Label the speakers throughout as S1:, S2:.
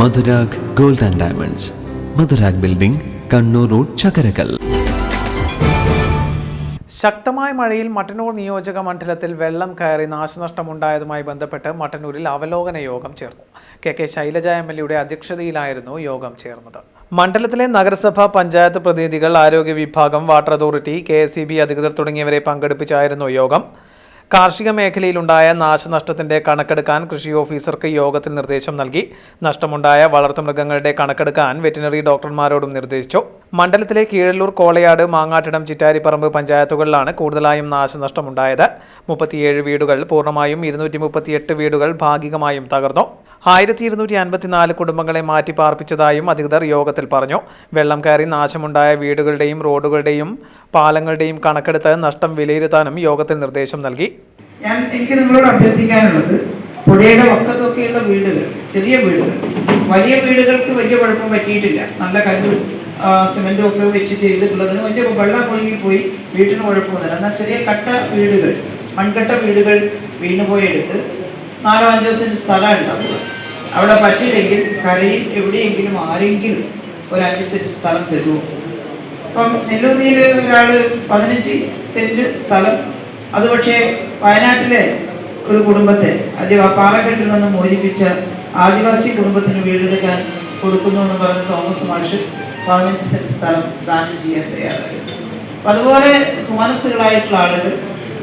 S1: Madhurag gold and diamonds. Madhurag building Kannur road Chakarakal.
S2: ശക്തമായ മഴയിൽ മട്ടന്നൂർ നിയോജക മണ്ഡലത്തിൽ വെള്ളം കയറി നാശനഷ്ടമുണ്ടായതുമായി ബന്ധപ്പെട്ട് മട്ടന്നൂരിൽ അവലോകന യോഗം ചേർന്നു. K K Shailaja M L എയുടെ അധ്യക്ഷതയിലായിരുന്നു യോഗം ചേർന്നത്. മണ്ഡലത്തിലെ നഗരസഭാ പഞ്ചായത്ത് പ്രതിനിധികൾ ആരോഗ്യ വിഭാഗം വാട്ടർ അതോറിറ്റി കെ അധികൃതർ തുടങ്ങിയവരെ പങ്കെടുപ്പിച്ചായിരുന്നു യോഗം. കാർഷിക മേഖലയിലുണ്ടായ നാശനഷ്ടത്തിന്റെ കണക്കെടുക്കാൻ കൃഷി ഓഫീസർക്ക് യോഗത്തിൽ നിർദ്ദേശം നൽകി. നഷ്ടമുണ്ടായ വളർത്തുമൃഗങ്ങളുടെ കണക്കെടുക്കാൻ വെറ്റിനറി ഡോക്ടർമാരോടും നിർദ്ദേശിച്ചു. മണ്ഡലത്തിലെ കീഴല്ലൂർ കോളയാട് മാങ്ങാട്ടിടം ചിറ്റാരിപ്പറമ്പ് പഞ്ചായത്തുകളിലാണ് കൂടുതലായും നാശനഷ്ടമുണ്ടായത്. മുപ്പത്തിയേഴ് വീടുകൾ പൂർണമായും ഇരുന്നൂറ്റി വീടുകൾ ഭാഗികമായും തകർന്നു. ആയിരത്തി ഇരുന്നൂറ്റി അൻപത്തിനാല് കുടുംബങ്ങളെ മാറ്റി പാർപ്പിച്ചതായും അധികൃതർ യോഗത്തിൽ പറഞ്ഞു. വെള്ളം കയറി നാശമുണ്ടായ വീടുകളുടെയും റോഡുകളുടെയും പാലങ്ങളുടെയും കണക്കെടുത്ത് നഷ്ടം വിലയിരുത്താനും യോഗത്തിൽ നിർദ്ദേശം നൽകി.
S3: ഞാൻ എനിക്ക് നിങ്ങളോട് അഭ്യർത്ഥിക്കാനുള്ളത് പുഴയുടെ വക്കത്തൊക്കെയുള്ള വീടുകൾ ചെറിയ വീടുകൾ വലിയ വീടുകൾക്ക് വലിയ കുഴപ്പം പറ്റിയിട്ടില്ല. നല്ല കല്ലും സിമെന്റും ഒക്കെ വെച്ച് ചെയ്തിട്ടുള്ളതിന് വലിയ വെള്ളം ഒഴുകി പോയി വീട്ടിന് കുഴപ്പമൊന്നുമില്ല. എന്നാൽ ചെറിയ കട്ട വീടുകൾ മൺകട്ട വീടുകൾ വീണുപോയെടുത്ത് നാലോ അഞ്ചോ സെന്റ് സ്ഥലം അവിടെ പറ്റില്ലെങ്കിൽ കരയിൽ എവിടെയെങ്കിലും ആരെങ്കിലും ഒരു അഞ്ച് സെന്റ് സ്ഥലം തരുമോ? അപ്പം നെല്ലൂന്നിയിൽ ഒരാൾ പതിനഞ്ച് സെന്റ് സ്ഥലം. അത് പക്ഷേ വയനാട്ടിലെ ഒരു കുടുംബത്തെ അത് പാറക്കെട്ടിൽ നിന്ന് മോചിപ്പിച്ച ആദിവാസി കുടുംബത്തിന് വീടെടുക്കാൻ കൊടുക്കുന്നു എന്ന് പറഞ്ഞ് തോമസ് മാഷ് പതിനഞ്ച് സെന്റ് സ്ഥലം ദാനം ചെയ്യാൻ തയ്യാറായി. അതുപോലെ സുമനസ്സുകളായിട്ടുള്ള ആളുകൾ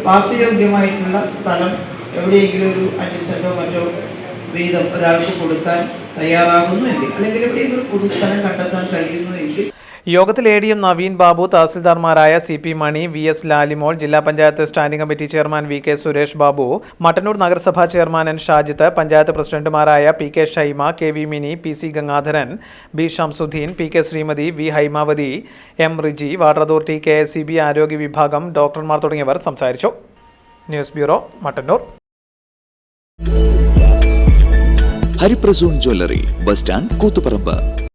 S3: വാസയോഗ്യമായിട്ടുള്ള സ്ഥലം എവിടെയെങ്കിലും ഒരു അഞ്ച് സെന്റോ മറ്റോ വീതം ഒരാൾക്ക് കൊടുക്കാൻ തയ്യാറാകുന്നു അല്ലെങ്കിൽ എവിടെയെങ്കിലും പൊതുസ്ഥലം കണ്ടെത്താൻ കഴിയുന്നു
S2: യോഗത്തിൽ A D M Naveen Babu തഹസിൽദാർമാരായ C P Mani V S Lalimol ജില്ലാ panchayat standing committee chairman V K Suresh Babu Mattannur നഗരസഭാ ചെയർമാൻ എൻ ഷാജിത്ത് പഞ്ചായത്ത് പ്രസിഡന്റുമാരായ P K Shaima K V Mini P C Gangadharan B Shamsuddeen P K Shrimathi V Haimavathi M Riji water authority K S C B ആരോഗ്യ വിഭാഗം ഡോക്ടർമാർ തുടങ്ങിയവർ സംസാരിച്ചു. News bureau Mattannur.
S4: Hariprasoon jewellery bus stand Koothuparamba.